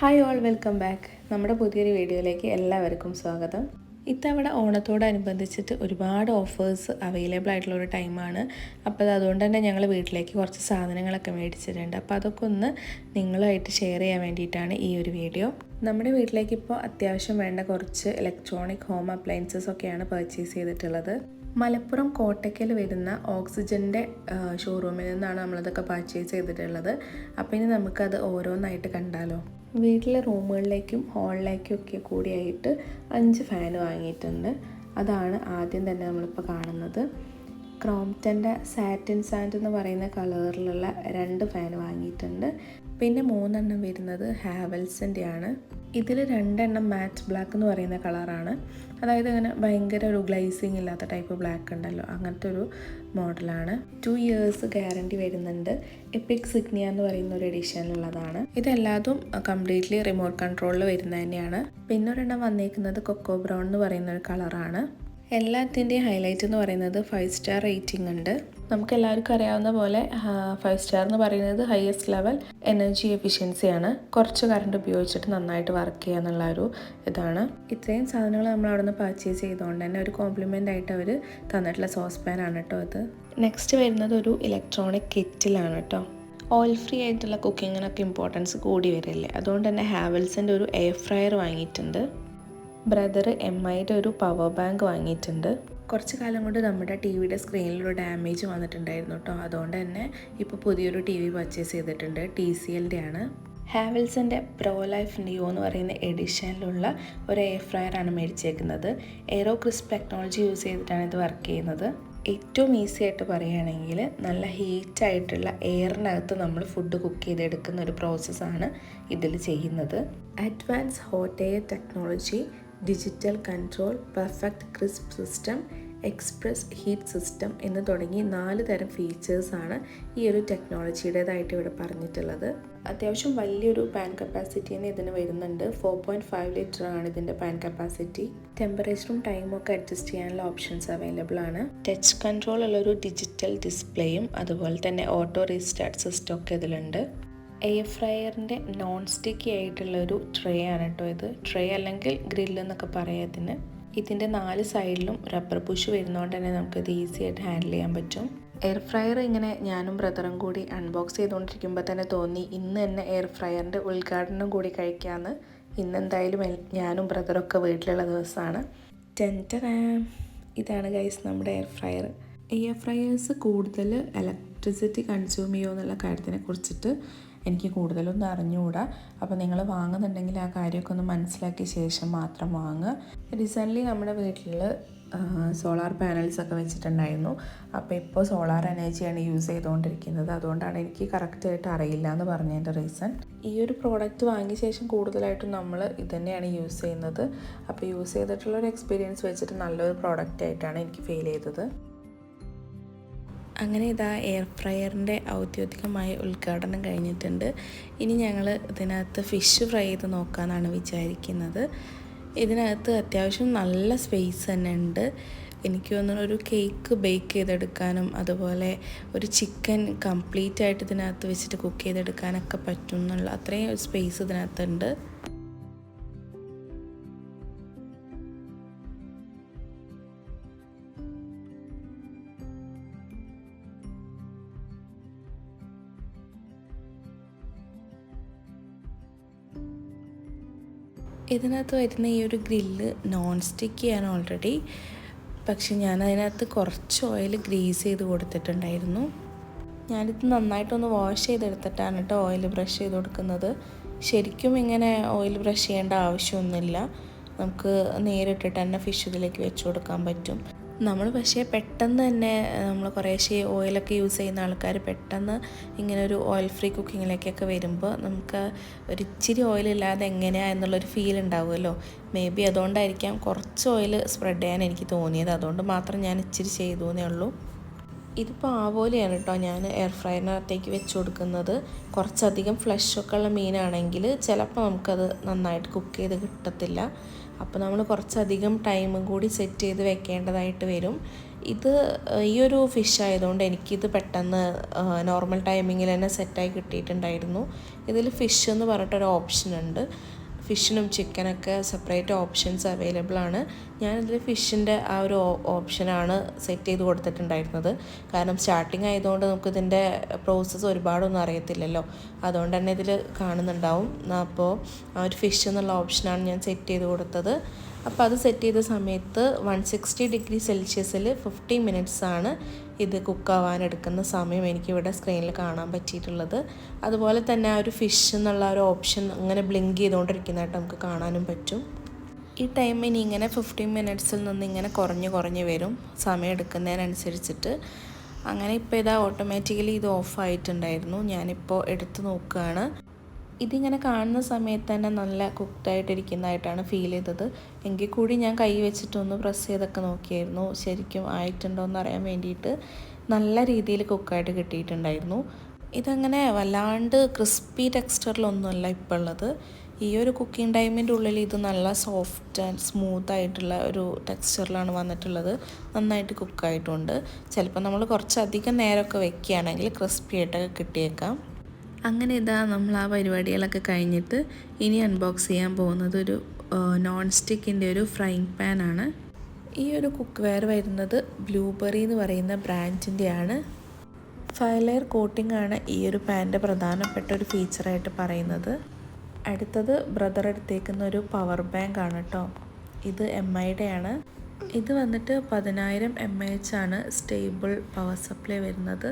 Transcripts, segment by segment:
Hi all welcome back നമ്മുടെ പുതിയൊരു വീഡിയോയിലേക്ക് എല്ലാവർക്കും സ്വാഗതം. ഇത്തവണ ഓണത്തോടനുബന്ധിച്ചിട്ട് ഒരുപാട് ഓഫേഴ്സ് അവൈലബിൾ ആയിട്ടുള്ള ഒരു ടൈമാണ് അപ്പോൾ അത് അതുകൊണ്ട് തന്നെ ഞങ്ങൾ വീട്ടിലേക്ക് കുറച്ച് സാധനങ്ങളൊക്കെ മേടിച്ചിട്ടുണ്ട്. അപ്പോൾ അതൊക്കെ ഒന്ന് നിങ്ങളുമായിട്ട് ഷെയർ ചെയ്യാൻ വേണ്ടിയിട്ടാണ് ഈ ഒരു വീഡിയോ. നമ്മുടെ വീട്ടിലേക്ക് ഇപ്പോൾ അത്യാവശ്യം വേണ്ട കുറച്ച് ഇലക്ട്രോണിക് ഹോം അപ്ലയൻസസ് ഒക്കെയാണ് പർച്ചേസ് ചെയ്തിട്ടുള്ളത്. മലപ്പുറം കോട്ടയ്ക്കൽ വരുന്ന ഓക്സിജന്റെ ഷോറൂമിൽ നിന്നാണ് നമ്മളതൊക്കെ പർച്ചേസ് ചെയ്തിട്ടുള്ളത്. അപ്പോൾ ഇനി നമുക്കത് ഓരോന്നായിട്ട് കണ്ടാലോ? വീട്ടിലെ റൂമുകളിലേക്കും ഹാളിലേക്കും ഒക്കെ കൂടിയായിട്ട് അഞ്ച് ഫാൻ വാങ്ങിയിട്ടുണ്ട്. അതാണ് ആദ്യം തന്നെ നമ്മളിപ്പോൾ കാണുന്നത്. ക്രോംപ്റ്റന്റെ സാറ്റിൻ സാൻഡ് എന്ന് പറയുന്ന കളറിലുള്ള രണ്ട് ഫാൻ വാങ്ങിയിട്ടുണ്ട്. പിന്നെ മൂന്നെണ്ണം വരുന്നത് ഹാവൽസിന്റെ ആണ് ഇതിൽ രണ്ടെണ്ണം മാറ്റ് ബ്ലാക്ക് എന്ന് പറയുന്ന കളറാണ് അതായത് ഇങ്ങനെ ഭയങ്കര ഒരു ഗ്ലൈസിങ് ഇല്ലാത്ത ടൈപ്പ് ബ്ലാക്ക് ഉണ്ടല്ലോ. അങ്ങനത്തെ ഒരു മോഡലാണ്. ടു ഇയേഴ്സ് ഗ്യാരണ്ടി വരുന്നുണ്ട്. എപ്പിക് സിഗ്നിയ എന്ന് പറയുന്ന ഒരു എഡിഷനിലുള്ളതാണ് ഇതെല്ലാതും കംപ്ലീറ്റ്ലി റിമോട്ട് കൺട്രോളിൽ വരുന്ന തന്നെയാണ്. പിന്നെ വന്നേക്കുന്നത് കൊക്കോ ബ്രൗൺ എന്ന് പറയുന്ന ഒരു കളറാണ് എല്ലാത്തിന്റെയും ഹൈലൈറ്റ് എന്ന് പറയുന്നത് ഫൈവ് സ്റ്റാർ റേറ്റിംഗ് ഉണ്ട്. നമുക്ക് എല്ലാവർക്കും അറിയാവുന്ന പോലെ ഫൈവ് സ്റ്റാർ എന്ന് പറയുന്നത് ഹയസ്റ്റ് ലെവൽ എനർജി എഫിഷ്യൻസിയാണ് കുറച്ച് കറണ്ട് ഉപയോഗിച്ചിട്ട് നന്നായിട്ട് വർക്ക് ചെയ്യുക എന്നുള്ള ഒരു ഇതാണ്. ഇത്രയും സാധനങ്ങൾ നമ്മൾ അവിടെ നിന്ന് പർച്ചേസ് ചെയ്തുകൊണ്ട് തന്നെ ഒരു കോംപ്ലിമെന്റ് ആയിട്ട് അവർ തന്നിട്ടുള്ള സോസ് പാൻ ആണ് കേട്ടോ ഇത് നെക്സ്റ്റ് വരുന്നത് ഒരു ഇലക്ട്രോണിക് കിറ്റിലാണ് കേട്ടോ. ഓയിൽ ഫ്രീ ആയിട്ടുള്ള കുക്കിങ്ങിനൊക്കെ ഇമ്പോർട്ടൻസ് കൂടി വരില്ലേ? അതുകൊണ്ട് തന്നെ ഹാവൽസിന്റെ ഒരു എയർ ഫ്രയർ വാങ്ങിയിട്ടുണ്ട്. ബ്രദർ എം ഐയുടെ ഒരു പവർ ബാങ്ക് വാങ്ങിയിട്ടുണ്ട്. കുറച്ച് കാലം കൊണ്ട് നമ്മുടെ ടി വിയുടെ സ്ക്രീനിലൊരു ഡാമേജ് വന്നിട്ടുണ്ടായിരുന്നു കേട്ടോ അതുകൊണ്ട് തന്നെ ഇപ്പോൾ പുതിയൊരു ടി വി പർച്ചേസ് ചെയ്തിട്ടുണ്ട്. ടി സി എല്ലിന്റെ ആണ്. ഹാവൽസിന്റെ പ്രോ ലൈഫ് നിയോ എന്ന് പറയുന്ന എഡിഷനിലുള്ള ഒരു എയർ ഫ്രയർ ആണ് മേടിച്ചേക്കുന്നത്. എയറോ ക്രിസ്പ് ടെക്നോളജി യൂസ് ചെയ്തിട്ടാണ് ഇത് വർക്ക് ചെയ്യുന്നത്. ഏറ്റവും ഈസി ആയിട്ട് പറയുകയാണെങ്കിൽ നല്ല ഹീറ്റായിട്ടുള്ള എയറിനകത്ത് നമ്മൾ ഫുഡ് കുക്ക് ചെയ്തെടുക്കുന്ന ഒരു പ്രോസസ്സാണ് ഇതിൽ ചെയ്യുന്നത്. Advance hot air technology digital control perfect crisp system express heat system എന്ന് തുടങ്ങി നാല് തരം ഫീച്ചേഴ്സാണ് ഈ ഒരു ടെക്നോളജിയുടേതായിട്ട് ഇവിടെ പറഞ്ഞിട്ടുള്ളത്. അത്യാവശ്യം വലിയൊരു പാൻ കപ്പാസിറ്റി തന്നെ ഇതിന് വരുന്നുണ്ട്. ഫോർ പോയിന്റ് ഫൈവ് ലിറ്റർ ആണ് ഇതിന്റെ പാൻ കപ്പാസിറ്റി. ടെമ്പറേച്ചറും ടൈമും ഒക്കെ അഡ്ജസ്റ്റ് ചെയ്യാനുള്ള ഓപ്ഷൻസ് അവൈലബിൾ ആണ്. ടച്ച് കൺട്രോൾ ഉള്ളൊരു ഡിജിറ്റൽ ഡിസ്പ്ലേയും അതുപോലെ തന്നെ ഓട്ടോ റീസ്റ്റാർട്ട് സിസ്റ്റം ഒക്കെ ഇതിലുണ്ട്. എയർ ഫ്രയറിന്റെ നോൺ സ്റ്റിക്കി ആയിട്ടുള്ളൊരു ട്രേ ആണ് കേട്ടോ ഇത്. ട്രേ അല്ലെങ്കിൽ ഗ്രില്ല് എന്നൊക്കെ പറയാം ഇതിന്. ഇതിന്റെ നാല് സൈഡിലും റബ്ബർ പുഷ് വരുന്നതുകൊണ്ട് തന്നെ നമുക്കിത് ഈസി ആയിട്ട് ഹാൻഡിൽ ചെയ്യാൻ പറ്റും. എയർ ഫ്രയർ ഇങ്ങനെ ഞാനും ബ്രദറും കൂടി അൺബോക്സ് ചെയ്തുകൊണ്ടിരിക്കുമ്പോൾ തന്നെ തോന്നി ഇന്ന് തന്നെ എയർ ഫ്രയറിന്റെ ഉദ്ഘാടനം കൂടി കഴിക്കാമെന്ന് ഇന്ന് എന്തായാലും ഞാനും ബ്രദറൊക്കെ വീട്ടിലുള്ള ദിവസമാണ് ടെന്ററാ ഇതാണ് ഗൈസ് നമ്മുടെ എയർ ഫ്രയർ എയർ ഫ്രയേഴ്സ് കൂടുതൽ ഇലക്ട്രിസിറ്റി കൺസ്യൂം ചെയ്യുമോ എന്നുള്ള കാര്യത്തിനെ കുറിച്ചിട്ട് എനിക്ക് കൂടുതലൊന്നും അറിഞ്ഞുകൂടാ. അപ്പോൾ നിങ്ങൾ വാങ്ങുന്നുണ്ടെങ്കിൽ ആ കാര്യമൊക്കെ ഒന്ന് മനസ്സിലാക്കിയ ശേഷം മാത്രം വാങ്ങുക. റീസെന്റ്ലി നമ്മുടെ വീട്ടിൽ സോളാർ പാനൽസ് ഒക്കെ വെച്ചിട്ടുണ്ടായിരുന്നു. അപ്പോൾ ഇപ്പോൾ സോളാർ എനർജിയാണ് യൂസ് ചെയ്തുകൊണ്ടിരിക്കുന്നത് അതുകൊണ്ടാണ് എനിക്ക് കറക്റ്റായിട്ട് അറിയില്ല എന്ന് പറഞ്ഞതിന്റെ റീസൺ ഈ ഒരു പ്രോഡക്റ്റ് വാങ്ങിയ ശേഷം കൂടുതലായിട്ടും നമ്മൾ ഇത് തന്നെയാണ് യൂസ് ചെയ്യുന്നത്. അപ്പോൾ യൂസ് ചെയ്തിട്ടുള്ള ഒരു എക്സ്പീരിയൻസ് വെച്ചിട്ട് നല്ലൊരു പ്രോഡക്റ്റ് ആയിട്ടാണ് എനിക്ക് ഫീൽ ചെയ്തത്. അങ്ങനെ ഇതാ എയർ ഫ്രയറിന്റെ ഔദ്യോഗികമായ ഉദ്ഘാടനം കഴിഞ്ഞിട്ടുണ്ട്. ഇനി ഞങ്ങൾ ഇതിനകത്ത് ഫിഷ് ഫ്രൈ ചെയ്ത് നോക്കാമെന്നാണ് വിചാരിക്കുന്നത്. ഇതിനകത്ത് അത്യാവശ്യം നല്ല സ്പേസ് തന്നെ ഉണ്ട്. എനിക്ക് തോന്നുന്നു ഒരു കേക്ക് ബേക്ക് ചെയ്തെടുക്കാനും അതുപോലെ ഒരു ചിക്കൻ കംപ്ലീറ്റ് ആയിട്ട് ഇതിനകത്ത് വെച്ചിട്ട് കുക്ക് ചെയ്തെടുക്കാനൊക്കെ പറ്റും എന്നുള്ള അത്രയും സ്പേസ് ഇതിനകത്തുണ്ട്. ഇതിനകത്ത് വരുന്ന ഈ ഒരു ഗ്രില്ല് നോൺ സ്റ്റിക്കിയാണ് ഓൾറെഡി പക്ഷെ ഞാൻ അതിനകത്ത് കുറച്ച് ഓയിൽ ഗ്രീസ് ചെയ്ത് കൊടുത്തിട്ടുണ്ടായിരുന്നു. ഞാനിത് നന്നായിട്ടൊന്ന് വാഷ് ചെയ്തെടുത്തിട്ടാണ് കേട്ടോ ഓയിൽ ബ്രഷ് ചെയ്ത് കൊടുക്കുന്നത്. ശരിക്കും ഇങ്ങനെ ഓയിൽ ബ്രഷ് ചെയ്യേണ്ട ആവശ്യമൊന്നുമില്ല. നമുക്ക് നേരിട്ടിട്ട് തന്നെ ഫിഷ് ഇതിലേക്ക് വെച്ച് കൊടുക്കാൻ പറ്റും. നമ്മൾ പക്ഷേ പെട്ടെന്ന് തന്നെ നമ്മൾ കുറേശ്ശെ ഓയിലൊക്കെ യൂസ് ചെയ്യുന്ന ആൾക്കാർ പെട്ടെന്ന് ഇങ്ങനെ ഒരു ഓയിൽ ഫ്രീ കുക്കിങ്ങിലേക്കൊക്കെ വരുമ്പോൾ നമുക്ക് ഒരു ഇച്ചിരി ഓയിലില്ലാതെ എങ്ങനെയാണ് എന്നുള്ളൊരു ഫീൽ ഉണ്ടാവുമല്ലോ. മേ ബി അതുകൊണ്ടായിരിക്കാം കുറച്ച് ഓയിൽ സ്പ്രെഡ് ചെയ്യാൻ എനിക്ക് തോന്നിയത്. അതുകൊണ്ട് മാത്രം ഞാൻ ഇച്ചിരി ചെയ്തു എന്നേ ഉള്ളൂ. ഇതിപ്പോൾ ആവോലിയാണ് കേട്ടോ ഞാൻ എയർ ഫ്രൈനകത്തേക്ക് വെച്ച് കൊടുക്കുന്നത്. കുറച്ചധികം ഫ്ലഷൊക്കെ ഉള്ള മീനാണെങ്കിൽ ചിലപ്പോൾ നമുക്കത് നന്നായിട്ട് കുക്ക് ചെയ്ത് കിട്ടത്തില്ല. അപ്പോൾ നമ്മൾ കുറച്ചധികം ടൈമും കൂടി സെറ്റ് ചെയ്ത് വെക്കേണ്ടതായിട്ട് വരും. ഇത് ഈ ഒരു ഫിഷ് ആയതുകൊണ്ട് എനിക്കിത് പെട്ടെന്ന് നോർമൽ ടൈമിങ്ങിൽ തന്നെ സെറ്റായി കിട്ടിയിട്ടുണ്ടായിരുന്നു. ഇതിൽ ഫിഷ് എന്ന് പറഞ്ഞിട്ടൊരു ഓപ്ഷൻ ഉണ്ട്. ഫിഷിനും ചിക്കനൊക്കെ സെപ്പറേറ്റ് ഓപ്ഷൻസ് അവൈലബിൾ ആണ്. ഞാനിതിൽ ഫിഷിന്റെ ആ ഒരു ഓപ്ഷനാണ് സെറ്റ് ചെയ്ത് കൊടുത്തിട്ടുണ്ടായിരുന്നത്. കാരണം സ്റ്റാർട്ടിങ് ആയതുകൊണ്ട് നമുക്കിതിന്റെ പ്രോസസ്സ് ഒരുപാടൊന്നും അറിയത്തില്ലല്ലോ. അതുകൊണ്ട് തന്നെ ഇതിൽ കാണുന്നുണ്ടാവും അപ്പോൾ ഒരു ഫിഷ് എന്നുള്ള ഓപ്ഷനാണ് ഞാൻ സെറ്റ് ചെയ്ത് കൊടുത്തത്. അപ്പോൾ അത് സെറ്റ് ചെയ്ത സമയത്ത് വൺ സിക്സ്റ്റി ഡിഗ്രി സെൽഷ്യസിൽ ഫിഫ്റ്റി മിനിറ്റ്സ് ആണ് ഇത് കുക്കാവാൻ എടുക്കുന്ന സമയം എനിക്കിവിടെ സ്ക്രീനിൽ കാണാൻ പറ്റിയിട്ടുള്ളത്. അതുപോലെ തന്നെ ആ ഒരു ഫിഷ് എന്നുള്ള ഒരു ഓപ്ഷൻ അങ്ങനെ ബ്ലിങ്ക് ചെയ്തുകൊണ്ടിരിക്കുന്നതായിട്ട് നമുക്ക് കാണാനും പറ്റും. ഈ ടൈം ഇനി ഇങ്ങനെ ഫിഫ്റ്റീൻ മിനിറ്റ്സിൽ നിന്ന് ഇങ്ങനെ കുറഞ്ഞ് കുറഞ്ഞ് വരും. സമയം എടുക്കുന്നതിനനുസരിച്ചിട്ട്. അങ്ങനെ ഇപ്പോൾ ഇതാ ഓട്ടോമാറ്റിക്കലി ഇത് ഓഫായിട്ടുണ്ടായിരുന്നു ഞാനിപ്പോൾ എടുത്ത് നോക്കുകയാണ് ഇതിങ്ങനെ കാണുന്ന സമയത്ത് തന്നെ നല്ല കുക്ക്ഡായിട്ടിരിക്കുന്നതായിട്ടാണ് ഫീൽ ചെയ്തത്. എങ്കിൽ കൂടി ഞാൻ കൈ വെച്ചിട്ടൊന്ന് പ്രസ് ചെയ്തൊക്കെ നോക്കിയായിരുന്നു. ശരിക്കും ആയിട്ടുണ്ടോ എന്ന് അറിയാൻ വേണ്ടിയിട്ട് നല്ല രീതിയിൽ കുക്കായിട്ട് കിട്ടിയിട്ടുണ്ടായിരുന്നു. ഇതങ്ങനെ വല്ലാണ്ട് ക്രിസ്പി ടെക്സ്ചറിലൊന്നുമല്ല ഇപ്പോൾ ഉള്ളത്. ഈ ഒരു കുക്കിംഗ് ടൈമിന്റെ ഉള്ളിൽ ഇത് നല്ല സോഫ്റ്റ് ആൻഡ് സ്മൂത്ത് ആയിട്ടുള്ള ഒരു ടെക്സ്ചറിലാണ് വന്നിട്ടുള്ളത്. നന്നായിട്ട് കുക്കായിട്ടുണ്ട് ചിലപ്പോൾ നമ്മൾ കുറച്ചധികം നേരമൊക്കെ വെക്കുകയാണെങ്കിൽ ക്രിസ്പി ആയിട്ടൊക്കെ കിട്ടിയേക്കാം. അങ്ങനെ ഇതാ നമ്മൾ ആ പരിപാടികളൊക്കെ കഴിഞ്ഞിട്ട് ഇനി അൺബോക്സ് ചെയ്യാൻ പോകുന്നത് ഒരു നോൺ സ്റ്റിക്കിന്റെ ഒരു ഫ്രൈങ് പാനാണ് ഈ ഒരു കുക്ക് വെയർ വരുന്നത് ബ്ലൂബെറി എന്ന് പറയുന്ന ബ്രാൻഡിന്റെയാണ് ഫൈവ് ലെയർ കോട്ടിംഗ് ആണ് ഈ ഒരു പാന്റെ പ്രധാനപ്പെട്ട ഒരു ഫീച്ചറായിട്ട് പറയുന്നത്. അടുത്തത് ബ്രദർ എടുത്തേക്കുന്ന ഒരു പവർ ബാങ്ക് ആണ് കേട്ടോ. ഇത് എം ഐയുടെ ആണ് ഇത് വന്നിട്ട് പതിനായിരം എം എച്ച് ആണ് സ്റ്റേബിൾ പവർ സപ്ലൈ വരുന്നത്.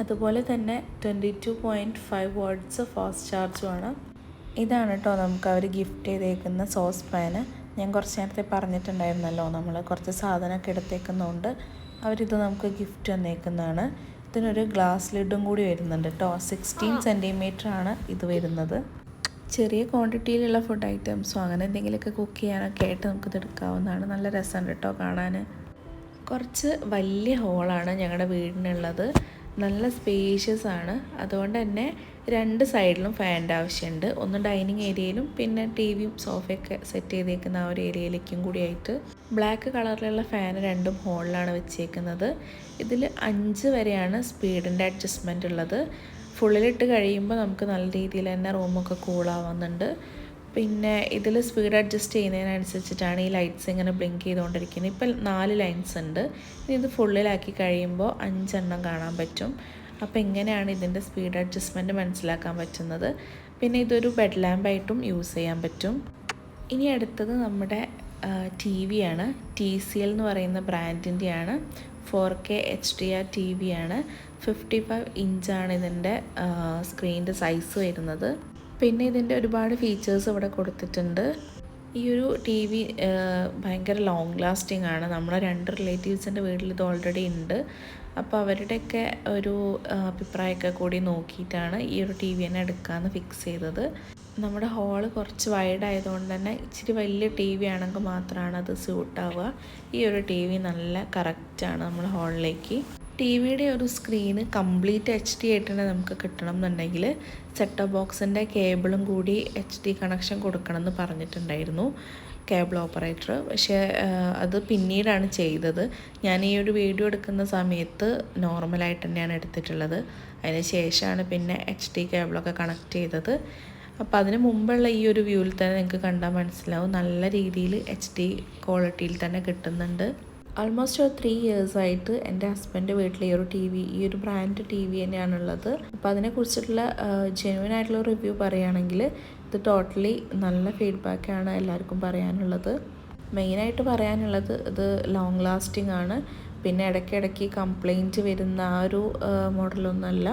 അതുപോലെ തന്നെ twenty two point five watts fast ചാർജുമാണ് ഇതാണ് കേട്ടോ നമുക്ക് അവർ ഗിഫ്റ്റ് ചെയ്തേക്കുന്ന സോസ് പാന് ഞാൻ കുറച്ച് നേരത്തെ പറഞ്ഞിട്ടുണ്ടായിരുന്നല്ലോ നമ്മൾ കുറച്ച് സാധനമൊക്കെ എടുത്തേക്കുന്നതുകൊണ്ട് അവരിത് നമുക്ക് ഗിഫ്റ്റ് തന്നേക്കുന്നതാണ്. ഇതിനൊരു ഗ്ലാസ് ലിഡും കൂടി വരുന്നുണ്ട് കേട്ടോ. സിക്സ്റ്റീൻ സെന്റിമീറ്റർ ആണ് ഇത് വരുന്നത്. ചെറിയ ക്വാണ്ടിറ്റിയിലുള്ള ഫുഡ് ഐറ്റംസോ അങ്ങനെ എന്തെങ്കിലുമൊക്കെ കുക്ക് ചെയ്യാനൊക്കെ ആയിട്ട് നമുക്കിത് എടുക്കാവുന്നതാണ്. നല്ല രസമുണ്ട് കേട്ടോ കാണാൻ. കുറച്ച് വലിയ ഹോളാണ് ഞങ്ങളുടെ വീടിനുള്ളത്. നല്ല സ്പേഷ്യസ് ആണ്. അതുകൊണ്ട് തന്നെ രണ്ട് സൈഡിലും ഫാനിന്റെ ആവശ്യമുണ്ട്. ഒന്ന് ഡൈനിങ് ഏരിയയിലും പിന്നെ ടി വിയും സോഫയൊക്കെ സെറ്റ് ചെയ്തേക്കുന്ന ആ ഒരു ഏരിയയിലേക്കും കൂടി ആയിട്ട് ബ്ലാക്ക് കളറിലുള്ള ഫാൻ രണ്ടും ഹോളിലാണ് വെച്ചേക്കുന്നത്. ഇതിൽ അഞ്ച് വരെയാണ് സ്പീഡിന്റെ അഡ്ജസ്റ്റ്മെന്റ് ഉള്ളത്. ഫുള്ളിലിട്ട് കഴിയുമ്പോൾ നമുക്ക് നല്ല രീതിയിൽ തന്നെ റൂമൊക്കെ കൂളാവുന്നുണ്ട്. പിന്നെ ഇതിൽ സ്പീഡ് അഡ്ജസ്റ്റ് ചെയ്യുന്നതിനനുസരിച്ചിട്ടാണ് ഈ ലൈറ്റ്സ് ഇങ്ങനെ ബ്ലിങ്ക് ചെയ്തുകൊണ്ടിരിക്കുന്നത്. ഇപ്പം നാല് ലൈൻസ് ഉണ്ട്. ഇനി ഇത് ഫുള്ളിലാക്കി കഴിയുമ്പോൾ അഞ്ചെണ്ണം കാണാൻ പറ്റും. അപ്പോൾ എങ്ങനെയാണ് ഇതിന്റെ സ്പീഡ് അഡ്ജസ്റ്റ്മെന്റ് മനസ്സിലാക്കാൻ പറ്റുന്നത്. പിന്നെ ഇതൊരു ബെഡ് ലാമ്പായിട്ടും യൂസ് ചെയ്യാൻ പറ്റും. ഇനി അടുത്തത് നമ്മുടെ ടി വി ആണ്. ടി സി എൽ എന്ന് പറയുന്ന ബ്രാൻഡിന്റെയാണ്. Four K H D R TV V ആണ്. ഫിഫ്റ്റി ഫൈവ് ഇഞ്ചാണ് ഇതിന്റെ സ്ക്രീനിന്റെ സൈസ് വരുന്നത്. പിന്നെ ഇതിന്റെ ഒരുപാട് ഫീച്ചേഴ്സ് ഇവിടെ കൊടുത്തിട്ടുണ്ട്. ഈ ഒരു ടി വി ഭയങ്കര ലോങ് ലാസ്റ്റിംഗ് ആണ്. നമ്മളെ രണ്ട് റിലേറ്റീവ്സിന്റെ വീട്ടിൽ ഇത് ഓൾറെഡി ഉണ്ട്. അപ്പോൾ അവരുടെയൊക്കെ ഒരു അഭിപ്രായമൊക്കെ കൂടി നോക്കിയിട്ടാണ് ഈ ഒരു ടി വി തന്നെ എടുക്കാമെന്ന് ഫിക്സ് ചെയ്തത്. നമ്മുടെ ഹാൾ കുറച്ച് വൈഡ് ആയതുകൊണ്ട് തന്നെ ഇച്ചിരി വലിയ ടി വി ആണെങ്കിൽ മാത്രമാണ് അത് സ്യൂട്ട് ആവുക. ഈ ഒരു ടി വി നല്ല കറക്റ്റാണ് നമ്മുടെ ഹാളിലേക്ക് ടി വിയുടെ ഒരു സ്ക്രീന് കംപ്ലീറ്റ് എച്ച് ഡി ആയിട്ട് തന്നെ നമുക്ക് കിട്ടണം എന്നുണ്ടെങ്കിൽ സെറ്റ് ബോക്സിന്റെ കേബിളും കൂടി എച്ച് ഡി കണക്ഷൻ കൊടുക്കണം എന്ന് പറഞ്ഞിട്ടുണ്ടായിരുന്നു കേബിൾ ഓപ്പറേറ്റർ പക്ഷേ അത് പിന്നീടാണ് ചെയ്തത്. ഞാൻ ഈ ഒരു വീഡിയോ എടുക്കുന്ന സമയത്ത് നോർമലായിട്ട് തന്നെയാണ് എടുത്തിട്ടുള്ളത്. അതിന് ശേഷമാണ് പിന്നെ എച്ച് ഡി കേബിളൊക്കെ കണക്ട് ചെയ്തത്. അപ്പോൾ അതിന് മുമ്പുള്ള ഈ ഒരു വ്യൂവിൽ തന്നെ നിങ്ങൾക്ക് കണ്ടാൽ മനസ്സിലാവും. നല്ല രീതിയിൽ എച്ച് ഡി ക്വാളിറ്റിയിൽ തന്നെ കിട്ടുന്നുണ്ട്. ആൾമോസ്റ്റ് ഒരു ത്രീ ഇയേഴ്സായിട്ട് എന്റെ ഹസ്ബൻഡ് വീട്ടിൽ ഈ ഒരു ടി വി ഈ ഒരു ബ്രാൻഡ് ടി വി തന്നെയാണുള്ളത്. അപ്പോൾ അതിനെക്കുറിച്ചിട്ടുള്ള ജെനുവൻ ആയിട്ടുള്ള റിവ്യൂ പറയുകയാണെങ്കിൽ ഇത് ടോട്ടലി നല്ല ഫീഡ്ബാക്കാണ് എല്ലാവർക്കും പറയാനുള്ളത്. മെയിനായിട്ട് പറയാനുള്ളത് ഇത് ലോങ് ലാസ്റ്റിംഗ് ആണ്. പിന്നെ ഇടയ്ക്കിടയ്ക്ക് കംപ്ലൈന്റ് വരുന്ന ആ ഒരു മോഡലൊന്നുമല്ല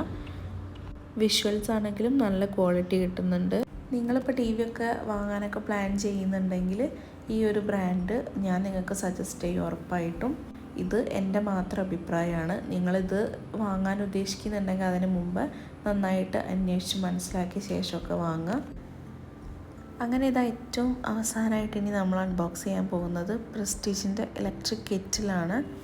വിഷ്വൽസ് ആണെങ്കിലും നല്ല ക്വാളിറ്റി കിട്ടുന്നുണ്ട്. നിങ്ങളിപ്പോൾ ടി വി ഒക്കെ വാങ്ങാനൊക്കെ പ്ലാൻ ചെയ്യുന്നുണ്ടെങ്കിൽ ഈ ഒരു ബ്രാൻഡ് ഞാൻ നിങ്ങൾക്ക് സജസ്റ്റ് ചെയ്യും ഉറപ്പായിട്ടും. ഇത് എന്റെ മാത്രം അഭിപ്രായമാണ്. നിങ്ങളിത് വാങ്ങാൻ ഉദ്ദേശിക്കുന്നുണ്ടെങ്കിൽ അതിന് മുമ്പ് നന്നായിട്ട് അന്വേഷിച്ച് മനസ്സിലാക്കിയ ശേഷമൊക്കെ വാങ്ങുക. അങ്ങനെ ഇതാ ഏറ്റവും അവസാനമായിട്ട് ഇനി നമ്മൾ അൺബോക്സ് ചെയ്യാൻ പോകുന്നത്. പ്രസ്റ്റീജിന്റെ ഇലക്ട്രിക് കെറ്റിലാണ്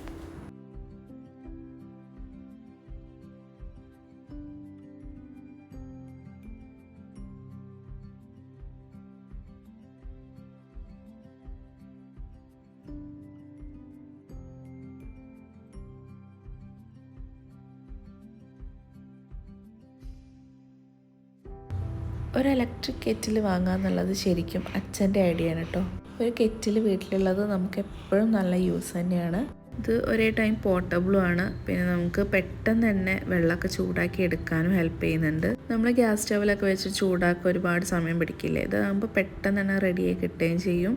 ഒരു ഇലക്ട്രിക് കെറ്റിൽ വാങ്ങുക എന്നുള്ളത് ശരിക്കും അച്ഛന്റെ ഐഡിയ ആണ് കേട്ടോ. ഒരു കെറ്റിൽ വീട്ടിലുള്ളത് നമുക്ക് എപ്പോഴും നല്ല യൂസ് തന്നെയാണ്. ഇത് ഒരേ ടൈം പോർട്ടബിളും ആണ്. പിന്നെ നമുക്ക് പെട്ടെന്ന് തന്നെ വെള്ളമൊക്കെ ചൂടാക്കി എടുക്കാനും ഹെൽപ്പ് ചെയ്യുന്നുണ്ട്. നമ്മൾ ഗ്യാസ് സ്റ്റവിലൊക്കെ വെച്ച് ചൂടാക്കി ഒരുപാട് സമയം പിടിക്കില്ലേ? ഇതാകുമ്പോൾ പെട്ടെന്ന് തന്നെ റെഡിയായി കിട്ടുകയും ചെയ്യും.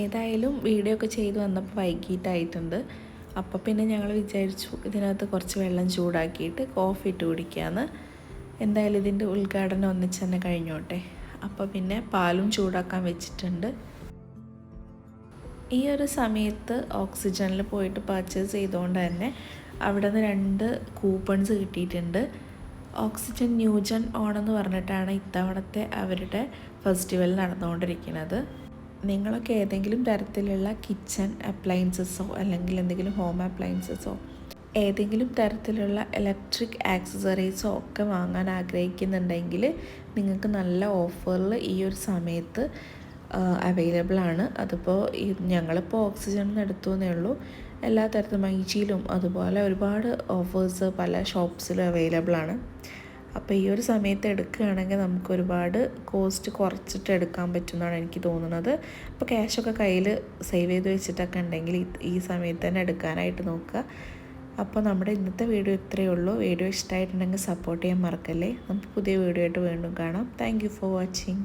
ഏതായാലും വീഡിയോ ഒക്കെ ചെയ്ത് വന്നപ്പോൾ വൈകിട്ടായിട്ടുണ്ട്. അപ്പോൾ പിന്നെ ഞങ്ങൾ വിചാരിച്ചു ഇതിനകത്ത് കുറച്ച് വെള്ളം ചൂടാക്കിയിട്ട് കോഫി ഇട്ട് കുടിക്കാമെന്ന്. എന്തായാലും ഇതിന്റെ ഉദ്ഘാടനം ഒന്നിച്ച് തന്നെ കഴിഞ്ഞോട്ടെ. അപ്പോൾ പിന്നെ പാലും ചൂടാക്കാൻ വെച്ചിട്ടുണ്ട്. ഈ ഒരു സമയത്ത് ഓക്സിജനിൽ പോയിട്ട് പർച്ചേസ് ചെയ്തുകൊണ്ട് തന്നെ അവിടെ നിന്ന് രണ്ട് കൂപ്പൺസ് കിട്ടിയിട്ടുണ്ട്. ഓക്സിജൻ ന്യൂജൻ ഓണെന്ന് പറഞ്ഞിട്ടാണ് ഇത്തവണത്തെ അവരുടെ ഫെസ്റ്റിവൽ നടന്നുകൊണ്ടിരിക്കുന്നത്. നിങ്ങളൊക്കെ ഏതെങ്കിലും തരത്തിലുള്ള കിച്ചൺ അപ്ലയൻസസോ അല്ലെങ്കിൽ എന്തെങ്കിലും ഹോം അപ്ലയൻസസോ ഏതെങ്കിലും തരത്തിലുള്ള ഇലക്ട്രിക് ആക്സസറീസോ ഒക്കെ വാങ്ങാൻ ആഗ്രഹിക്കുന്നുണ്ടെങ്കിൽ നിങ്ങൾക്ക് നല്ല ഓഫറിൽ ഈ ഒരു സമയത്ത് അവൈലബിൾ ആണ്. അതിപ്പോൾ ഞങ്ങളിപ്പോൾ ഓക്സിജൻ എടുത്തു എന്നേ ഉള്ളൂ. എല്ലാ തരത്തിലും മൈജിയിലും അതുപോലെ ഒരുപാട് ഓഫേഴ്സ് പല ഷോപ്സിലും അവൈലബിൾ ആണ്. അപ്പോൾ ഈ ഒരു സമയത്ത് എടുക്കുകയാണെങ്കിൽ നമുക്ക് ഒരുപാട് കോസ്റ്റ് കുറച്ചിട്ട് എടുക്കാൻ പറ്റുമെന്നാണ് എനിക്ക് തോന്നുന്നത്. അപ്പോൾ ക്യാഷൊക്കെ കയ്യിൽ സേവ് ചെയ്ത് വെച്ചിട്ടൊക്കെ ഉണ്ടെങ്കിൽ ഈ സമയത്ത് തന്നെ എടുക്കാനായിട്ട് നോക്കുക. അപ്പോൾ നമ്മുടെ ഇന്നത്തെ വീഡിയോ ഇത്രയേ ഉള്ളൂ. വീഡിയോ ഇഷ്ടമായിട്ടുണ്ടെങ്കിൽ സപ്പോർട്ട് ചെയ്യാൻ മറക്കല്ലേ? നമുക്ക് പുതിയ വീഡിയോ ആയിട്ട് വീണ്ടും കാണാം. Thank for watching